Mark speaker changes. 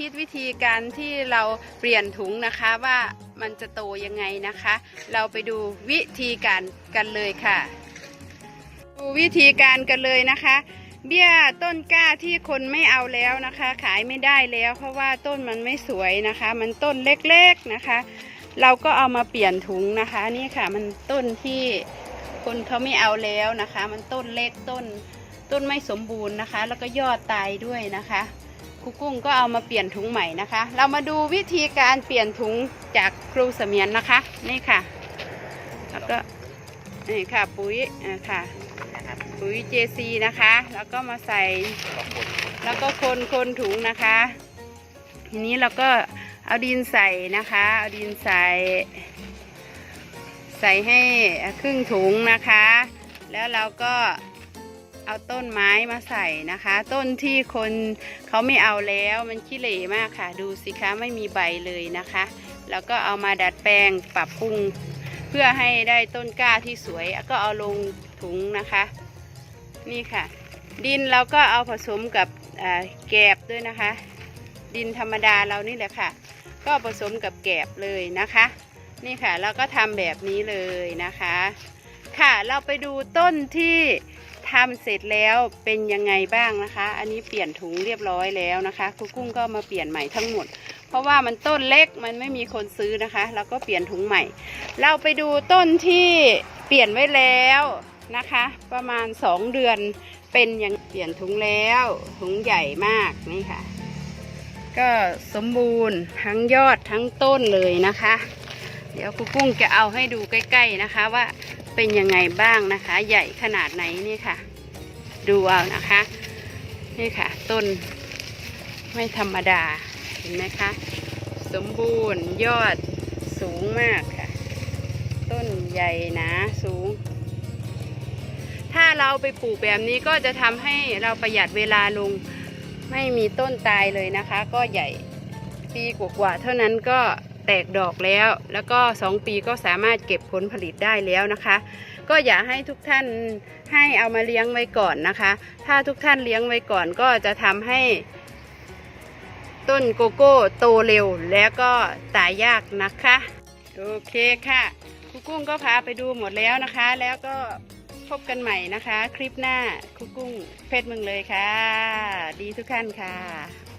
Speaker 1: ธิตวิธีการที่เราเปลี่ยนถุงนะคะว่ามันจะโตยังไงนะคะ เราไปดูวิธีการกันเลยค่ะ ดูวิธีการกันเลยนะคะ เบี้ยต้นกล้าที่คนไม่เอาแล้วนะคะ ขายไม่ได้แล้ว เพราะว่าต้นมันไม่สวยนะคะ มันต้นเล็กๆนะคะ เราก็เอามาเปลี่ยนถุงนะคะนี่ค่ะ มันต้นที่คนเขาไม่เอาแล้วนะคะ มันต้นเล็กต้นต้นไม่สมบูรณ์นะคะ แล้วก็ยอดตายด้วยนะคะ ครูกุ้งก็เอามาเปลี่ยนถุงใหม่นะคะ เรามาดูวิธีการเปลี่ยนถุงจากครูเสมียนนะคะ นี่ค่ะ แล้วก็นี่ค่ะปุ๋ยอ่าค่ะปุ๋ย JC นะคะ แล้วก็มาใส่ แล้วก็คนคนถุงนะคะ ทีนี้เราก็เอาดินใส่นะคะ เอาดินใส่ ใส่ให้ครึ่งถุงนะคะ แล้วเราก็ เอาต้นไม้มาใส่นะคะ ต้นที่คนเขาไม่เอาแล้วมันขี้เหร่มากค่ะ ดูสิคะไม่มีใบเลยนะคะ แล้วก็เอามาดัดแปลงปรับปรุง เพื่อให้ได้ต้นกล้าที่สวยก็เอาลงถุงนะคะ นี่ค่ะ ดินเราก็เอาผสมกับแกบด้วยนะคะ ดินธรรมดาเรานี่แหละค่ะ ก็ผสมกับแกบเลยนะคะ นี่ค่ะเราก็ทำแบบนี้เลยนะคะ ค่ะเราไปดูต้นที่ ทำเสร็จแล้วเป็นยังไงบ้างนะคะ อันนี้เปลี่ยนถุงเรียบร้อยแล้วนะคะครูกุ้งก็มาเปลี่ยนใหม่ทั้งหมด เพราะว่ามันต้นเล็กมันไม่มีคนซื้อนะคะเราก็เปลี่ยนถุงใหม่ เราไปดูต้นที่เปลี่ยนไว้แล้วนะคะ ประมาณสองเดือนเป็นยังเปลี่ยนถุงแล้วถุงใหญ่มากนี่ค่ะ ก็สมบูรณ์ทั้งยอดทั้งต้นเลยนะคะ เดี๋ยวครูกุ้งจะเอาให้ดูใกล้ ๆนะคะว่า เป็นยังไงบ้างนะคะ ใหญ่ขนาดไหนนี่ค่ะ ดูเอานะคะ นี่ค่ะ ต้นไม่ธรรมดาเห็นไหมคะ สมบูรณ์ยอดสูงมากค่ะ ต้นใหญ่หนาสูง ถ้าเราไปปลูกแบบนี้ก็จะทำให้เราประหยัดเวลาลงไม่มีต้นตายเลยนะคะ ก็ใหญ่ปีกว่าๆเท่านั้นก็ แตกดอกแล้ว แล้วก็สองปีก็สามารถเก็บผลผลิตได้แล้วนะคะ ก็อยากให้ทุกท่านให้เอามาเลี้ยงไว้ก่อนนะคะ ถ้าทุกท่านเลี้ยงไว้ก่อนก็จะทำให้ ต้นโกโก้โตเร็วแล้วก็ตายยากนะคะโอเคค่ะครูกุ้งก็พาไปดูหมดแล้วนะคะ แล้วก็พบกันใหม่นะคะ คลิปหน้าครูกุ้งเพชรมึงเลยค่ะ ดีทุกท่านค่ะ